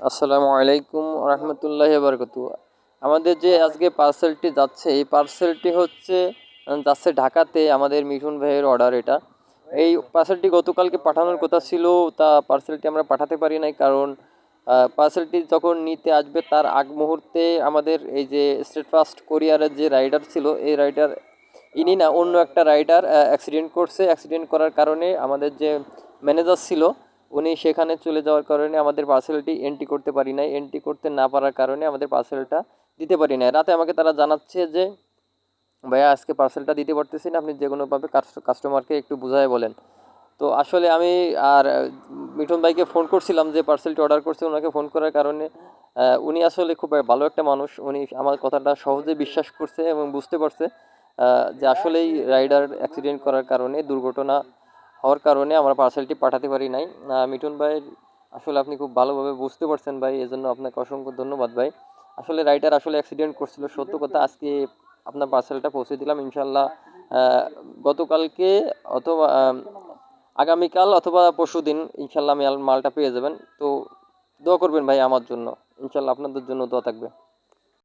আসসালামু আলাইকুম রহমতুল্লাহ বরকত আমাদের যে আজকে পার্সেলটি যাচ্ছে, এই পার্সেলটি হচ্ছে যাচ্ছে ঢাকাতে আমাদের মিঠুন ভাইয়ের অর্ডার এটা। এই পার্সেলটি গতকালকে পাঠানোর কথা ছিল, তা পার্সেলটি আমরা পাঠাতে পারি নাই কারণ পার্সেলটি যখন নিতে আসবে তার আগ মুহূর্তে আমাদের এই যে স্টেট ফাস্ট কোরিয়ারের যে রাইডার ছিল, এই রাইডার ইনি না অন্য একটা রাইডার অ্যাক্সিডেন্ট করছে। অ্যাক্সিডেন্ট করার কারণে আমাদের যে ম্যানেজার ছিল উনি সেখানে চলে যাওয়ার কারণে আমাদের পার্সেলটি এন্ট্রি করতে পারি নাই। এন্ট্রি করতে না পারার কারণে আমাদের পার্সেলটা দিতে পারি নাই। রাতে আমাকে তারা জানাচ্ছে যে, ভাইয়া, আজকে পার্সেলটা দিতে পারতেছি না। আপনি যে কোনোভাবে কাস্টমারকে একটু বুঝায় বলেন। তো আসলে আমি আর মিঠুন ভাইকে ফোন করছিলাম যে পার্সেলটি অর্ডার করছে। ওনাকে ফোন করার কারণে উনি আসলে খুব ভালো একটা মানুষ। উনি আমার কথাটা সহজে বিশ্বাস করছে এবং বুঝতে পারছে যে আসলেই রাইডার অ্যাক্সিডেন্ট করার কারণে দুর্ঘটনা হওয়ার কারণে আমরা পার্সেলটি পাঠাতে পারি নাই। মিঠুন ভাই, আসলে আপনি খুব ভালোভাবে বুঝতে পারছেন ভাই, এজন্য আপনাকে অসংখ্য ধন্যবাদ ভাই। আসলে রাইডার আসলে অ্যাক্সিডেন্ট করছিল, সত্য কথা, আজকে আপনার পার্সেলটা পৌঁছে দিলাম ইনশাল্লাহ গতকালকে অথবা আগামীকাল অথবা পরশু দিন ইনশাল্লাহ আমি মালটা পেয়ে যাবেন। তো দোয়া করবেন ভাই আমার জন্য ইনশাল্লাহ আপনাদের জন্য দোয়া থাকবে।